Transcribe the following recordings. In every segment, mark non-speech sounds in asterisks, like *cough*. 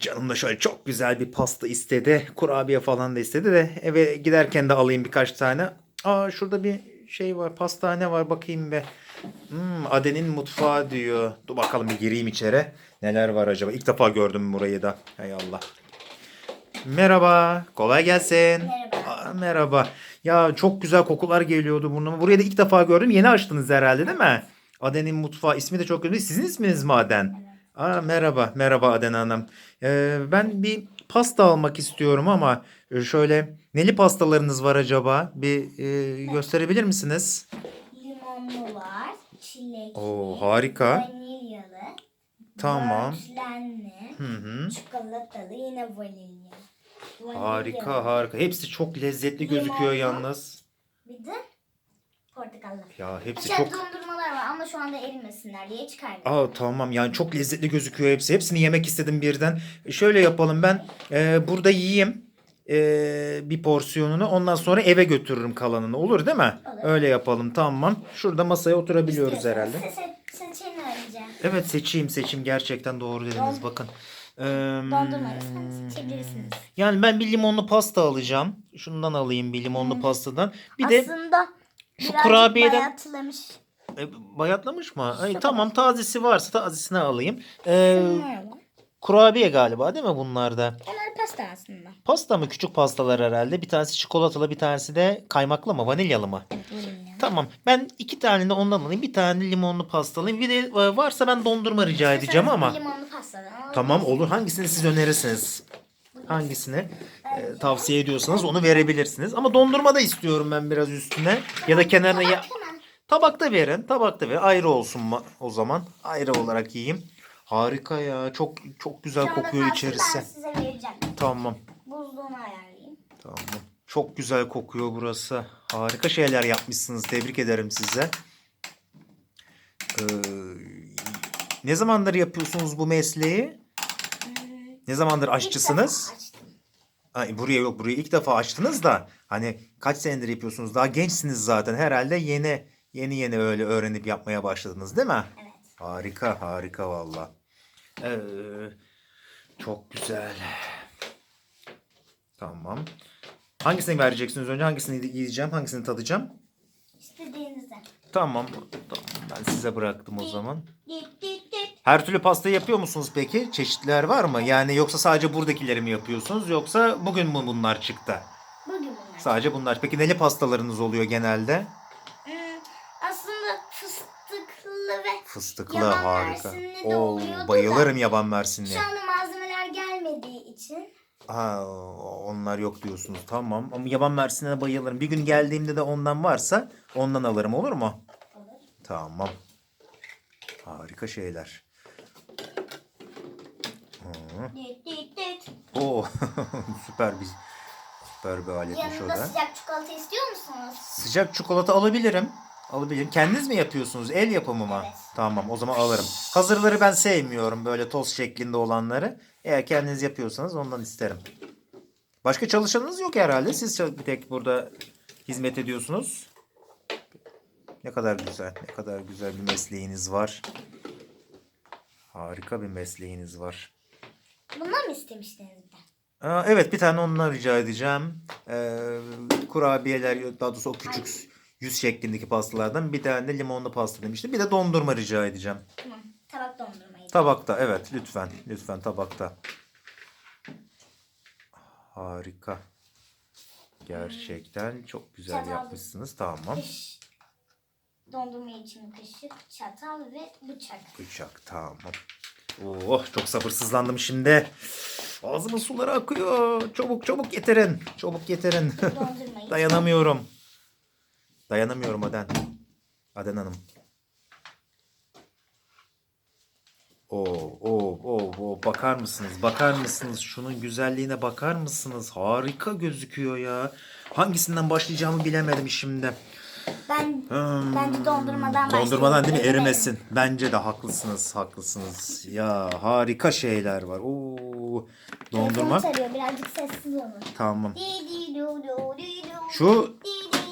Canım da şöyle çok güzel bir pasta istedi. Kurabiye falan da istedi de eve giderken de alayım birkaç tane. Aa şurada bir şey var pastane var bakayım be. Hmm, Aden'in mutfağı diyor. Dur bakalım bir gireyim içeri. Neler var acaba? İlk defa gördüm burayı da. Hay Allah. Merhaba. Kolay gelsin. Merhaba. Aa, merhaba. Ya çok güzel kokular geliyordu burnuma. Burayı da ilk defa gördüm. Yeni açtınız herhalde değil mi? Aden'in mutfağı. ismi de çok güzel. Sizin isminiz mi Aden? Aa, merhaba. Merhaba Aden Hanım. Ee, ben bir pasta almak istiyorum ama e, şöyle neli pastalarınız var acaba? Bir e, gösterebilir misiniz? Limonlu var, çilekli, Oo, harika. vanilyalı, Tamam. böğürtlenli, Hı hı. çikolatalı, yine vanilya. Harika Vanilyalı. harika. Hepsi çok lezzetli gözüküyor yalnız. Bir de portakallı. Ya hepsi Aşağıda çok dondurmalar var ama şu anda erimesinler diye çıkardım. Aa tamam yani çok lezzetli gözüküyor hepsi. Hepsini yemek istedim birden. Şöyle yapalım ben e, burada yiyeyim e, bir porsiyonunu. Ondan sonra eve götürürüm kalanını. Olur değil mi? Olur. Öyle yapalım tamam. Şurada masaya oturabiliyoruz İstiyorsanız herhalde. Se- se- seçeneğini arayacağım. Evet seçeyim seçeyim gerçekten doğru dediniz Dond- bakın. Ee, Dondurma ararsanız seçebilirsiniz. Yani ben bir limonlu pasta alacağım. Şundan alayım bir limonlu pastadan. Bir de Aslında şu birazcık kurabiyeden- bayatlamış. e, bayatlamış mı? Ay, tamam tazesi varsa tazesini alayım. Ee, kurabiye galiba değil mi bunlarda? Onlar pasta aslında. Pasta mı? Küçük pastalar herhalde. Bir tanesi çikolatalı, bir tanesi de kaymaklı mı? Vanilyalı mı? Evet, vanilya. Tamam. Ben iki tane de ondan alayım. Bir tane limonlu pasta alayım. Bir de e, varsa ben dondurma rica edeceğim ama. Limonlu pastadan. Tamam olur. Hangisini siz önerirsiniz? Hangisini e, tavsiye ediyorsanız onu verebilirsiniz. Ama dondurma da istiyorum ben biraz üstüne. Ya da kenarına ya tabakta verin. Tabakta ver. Ayrı olsun o zaman. Ayrı olarak yiyeyim. Harika ya. Çok çok güzel kokuyor içerisi. Ben size vereceğim. Tamam. Buzluğunu ayarlayayım. Tamam. Çok güzel kokuyor burası. Harika şeyler yapmışsınız. Tebrik ederim size. Ee, ne zamandır yapıyorsunuz bu mesleği? Ne zamandır aşçısınız? Ay, buraya yok burayı ilk defa açtınız da hani kaç senedir yapıyorsunuz? Daha gençsiniz zaten herhalde yeni yeni yeni öyle öğrenip yapmaya başladınız değil mi? Evet. Harika harika valla. Ee, çok güzel. Tamam. Hangisini vereceksiniz önce? Hangisini yiyeceğim? Hangisini tadacağım? İstediğinizden. Tamam. Tamam. Ben size bıraktım o zaman. Düt. Her türlü pasta yapıyor musunuz peki? Çeşitler var mı? Yani yoksa sadece buradakileri mi yapıyorsunuz? Yoksa bugün mü bunlar çıktı? Bugün bunlar. Sadece bunlar. Peki neli pastalarınız oluyor genelde? Hmm, aslında fıstıklı ve Fıstıklı Yaban harika. mersinli de Oo, oluyordu da. bayılırım yaban mersinli. şu anda malzemeler gelmediği için Ha, onlar yok diyorsunuz. Tamam. Ama yaban mersinine bayılırım. Bir gün geldiğimde de ondan varsa ondan alırım olur mu? olur. Tamam. Harika şeyler. Hı. Düt düt düt. Oo, *laughs* süper bir süper bir aletmiş o Yanında da. sıcak çikolata istiyor musunuz? Sıcak çikolata alabilirim. Alabilirim. Kendiniz mi yapıyorsunuz? El yapımı mı? Evet. Tamam o zaman alırım. Hazırları ben sevmiyorum böyle toz şeklinde olanları. Eğer kendiniz yapıyorsanız ondan isterim. Başka çalışanınız yok herhalde. Siz bir tek burada hizmet ediyorsunuz. Ne kadar güzel. Ne kadar güzel bir mesleğiniz var. Harika bir mesleğiniz var. Bundan mı istemiştiniz bir de? Aa, evet bir tane ondan rica edeceğim. Ee, kurabiyeler daha doğrusu o küçük yüz şeklindeki pastalardan bir tane de limonlu pasta demiştim. Bir de dondurma rica edeceğim. Tamam. Tabak dondurmayı. Tabakta evet lütfen. Lütfen tabakta. Harika. Gerçekten çok güzel Çatal. yapmışsınız. Tamam. Kaş- Dondurma için kaşık, çatal ve bıçak. Bıçak tamam. Oh çok sabırsızlandım şimdi. Ağzımın suları akıyor. Çabuk çabuk getirin. Çabuk getirin. *laughs* Dondurmayı. Dayanamıyorum. Dayanamıyorum Aden. Aden Hanım. Oo, oo, oo, oo. Bakar mısınız? Bakar mısınız? Şunun güzelliğine bakar mısınız? Harika gözüküyor ya. Hangisinden başlayacağımı bilemedim şimdi. Ben Hmm. Bence dondurmadan Dondurmadan değil mi? Erimesin. Bence de haklısınız. Haklısınız. Ya harika şeyler var. Oo. Dondurma. Çalıyor, birazcık sessiz olun. Tamam. Şu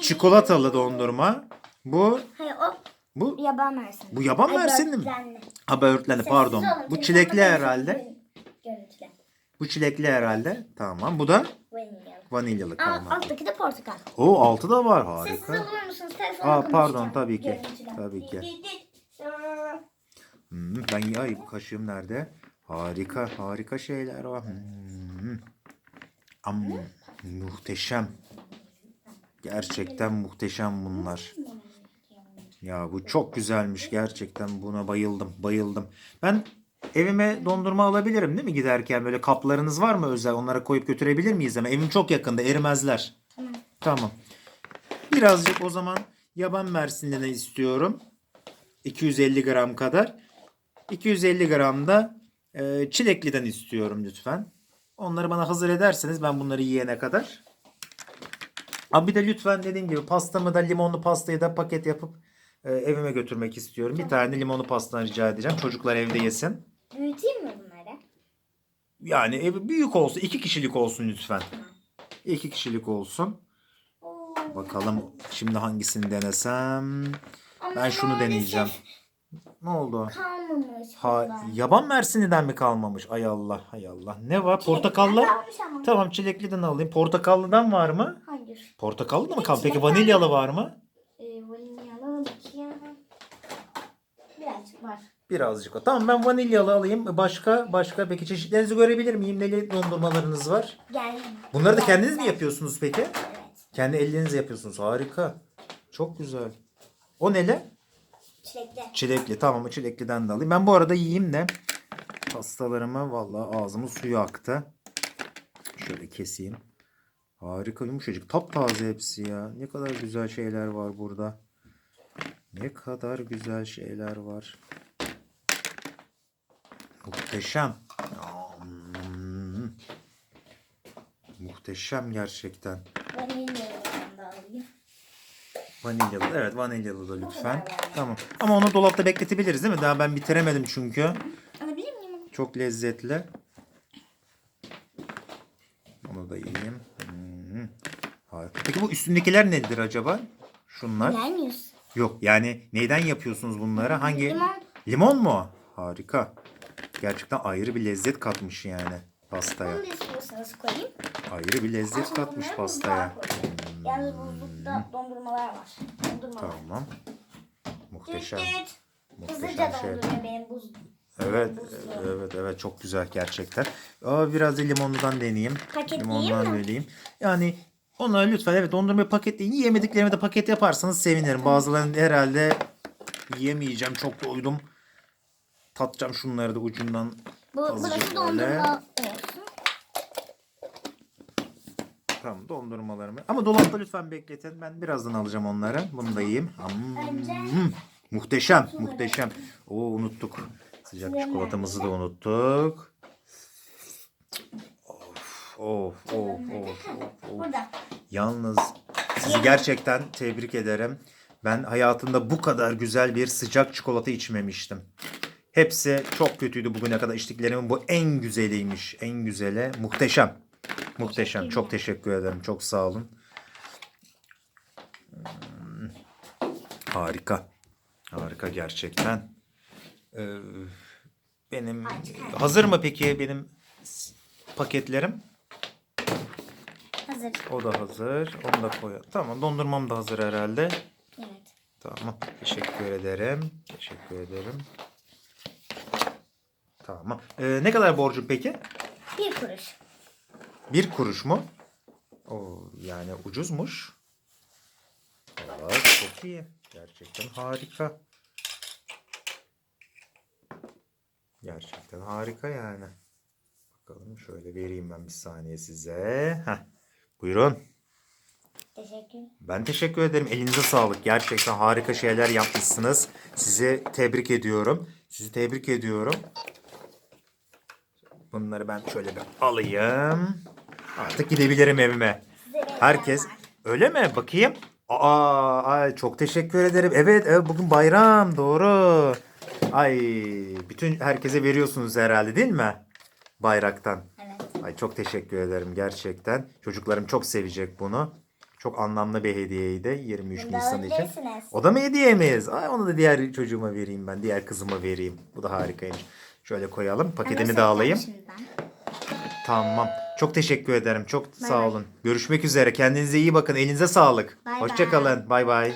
çikolatalı dondurma. Bu Hayır o bu yaban mersin. Bu yaban Ay, mersinli mi? ha böğürtlenli pardon. olun, Bu çilekli herhalde. çalıyorum. Görüntüle. Bu çilekli herhalde. Tamam. Bu da Vanilyalı. Vanilyalı Aa, tamam. alttaki de portakal. O altı da var. Sessiz Harika. olur musunuz? Telefonla Aa, pardon, konuşacağım. tabii ki. Tabii ki. Hmm, ben ya kaşığım nerede? Harika, harika şeyler var. Hmm. Am, muhteşem. Gerçekten muhteşem bunlar. Ya bu çok güzelmiş gerçekten buna bayıldım bayıldım. Ben evime dondurma alabilirim değil mi giderken böyle kaplarınız var mı özel onlara koyup götürebilir miyiz ama evim çok yakında erimezler. Tamam. Tamam. Birazcık o zaman yaban mersinliğine istiyorum. 250 gram kadar. 250 gram da e, çilekliden istiyorum lütfen. Onları bana hazır ederseniz ben bunları yiyene kadar. Abi bir de lütfen dediğim gibi pastamı da limonlu pastayı da paket yapıp e, evime götürmek istiyorum. Bir tane limonlu pasta rica edeceğim. Çocuklar evde yesin. Büyüteyim mi bunları? Yani ev büyük olsun. iki kişilik olsun lütfen. İki kişilik olsun. Oo. Bakalım şimdi hangisini denesem. Ama Ben şunu maalesef deneyeceğim. Ne oldu? Kalmamış. Ha, bundan. yaban mersininden mi kalmamış? Ay Allah, ay Allah. Ne var? Portakallı. Kalmış ama. Tamam çilekliden alayım. Portakallıdan var mı? Hayır. Portakallı da mı kaldı? Peki vanilyalı var mı? Ee, vanilyalı bakayım. Birazcık var. Birazcık o. Tamam ben vanilyalı alayım. Başka başka peki çeşitlerinizi görebilir miyim? Neli dondurmalarınız var? Gel. Bunları da kendiniz mi yapıyorsunuz peki? Evet. Kendi ellerinizle yapıyorsunuz. Harika. Çok güzel. O neli? Çilekli. Çilekli. Tamam çilekliden de alayım. Ben bu arada yiyeyim de pastalarıma vallahi ağzımın suyu aktı. Şöyle keseyim. Harika yumuşacık. Taptaze hepsi ya. Ne kadar güzel şeyler var burada. Ne kadar güzel şeyler var. Muhteşem. Hmm. Muhteşem gerçekten. Vanilyalı da alayım. Vanilyalı. Evet vanilyalı da lütfen. Tamam. Ama onu dolapta bekletebiliriz değil mi? Daha ben bitiremedim çünkü. Alabilir miyim? Çok lezzetli. Onu da yiyeyim. Hmm. Harika. Peki bu üstündekiler nedir acaba? Şunlar. Yer miyiz? Yok yani neyden yapıyorsunuz bunları? Hangi? Limon. Limon mu? Harika. Gerçekten ayrı bir lezzet katmış yani pastaya. Da istiyorsanız koyayım. Ayrı bir lezzet Aslında katmış bunları pastaya. buzluğa koyayım. Yalnız buzlukta dondurmalar var. Dondurmalar. Tamam. Muhteşem. Düt. Hızlıca Muhteşem şey. donduruyor benim buz. Evet, Buzlu. evet, evet çok güzel gerçekten. Aa, biraz da limonludan deneyeyim. Paketleyeyim Limondan mi? vereyim. Yani ona lütfen evet dondurmayı paketleyin. Yiyemediklerimi de paket yaparsanız sevinirim. Bazılarını herhalde yiyemeyeceğim. Çok doydum. Tatacağım şunları da ucundan. Bu, burası dondurma olsun. Tamam dondurmalarımı. Ama dolapta lütfen bekletin. Ben birazdan alacağım onları. Bunu da yiyeyim. Hmm, muhteşem, muhteşem. Oo unuttuk. Sıcak çikolatamızı da unuttuk. Of, of, of, of, of. Yalnız sizi gerçekten tebrik ederim. Ben hayatımda bu kadar güzel bir sıcak çikolata içmemiştim. Hepsi çok kötüydü bugüne kadar içtiklerimin bu en güzeliymiş. En güzeli. Muhteşem. Muhteşem. Çok teşekkür ederim. Çok sağ olun. Hmm. Harika. Harika gerçekten. Ee, benim hazır mı peki benim paketlerim? Hazır. O da hazır. Onu da koyalım. Tamam dondurmam da hazır herhalde. Evet. Tamam. Teşekkür ederim. Teşekkür ederim. Tamam. Ee, ne kadar borcum peki? Bir kuruş. Bir kuruş mu? O yani ucuzmuş. Valla çok iyi. Gerçekten harika. Gerçekten harika yani. Bakalım şöyle vereyim ben bir saniye size. Heh. Buyurun. Teşekkür. Ben teşekkür ederim. Elinize sağlık. Gerçekten harika şeyler yapmışsınız. Sizi tebrik ediyorum. Sizi tebrik ediyorum. Bunları ben şöyle bir alayım. Artık gidebilirim evime. Herkes hediye öyle mi? Bakayım. Aa, ay çok teşekkür ederim. Evet, evet bugün bayram. Doğru. Ay bütün herkese veriyorsunuz herhalde değil mi? Bayraktan. Evet. Ay çok teşekkür ederim gerçekten. Çocuklarım çok sevecek bunu. Çok anlamlı bir hediyeydi 23 Bunu Nisan için. alabilirsiniz. O da mı hediyemiz? Ay onu da diğer çocuğuma vereyim ben. Diğer kızıma vereyim. Bu da harikaymış. Şöyle koyalım. Paketini de alayım. Tamam. Çok teşekkür ederim. Çok sağ olun. Görüşmek üzere. Kendinize iyi bakın. Elinize sağlık. Hoşçakalın. Bay bay.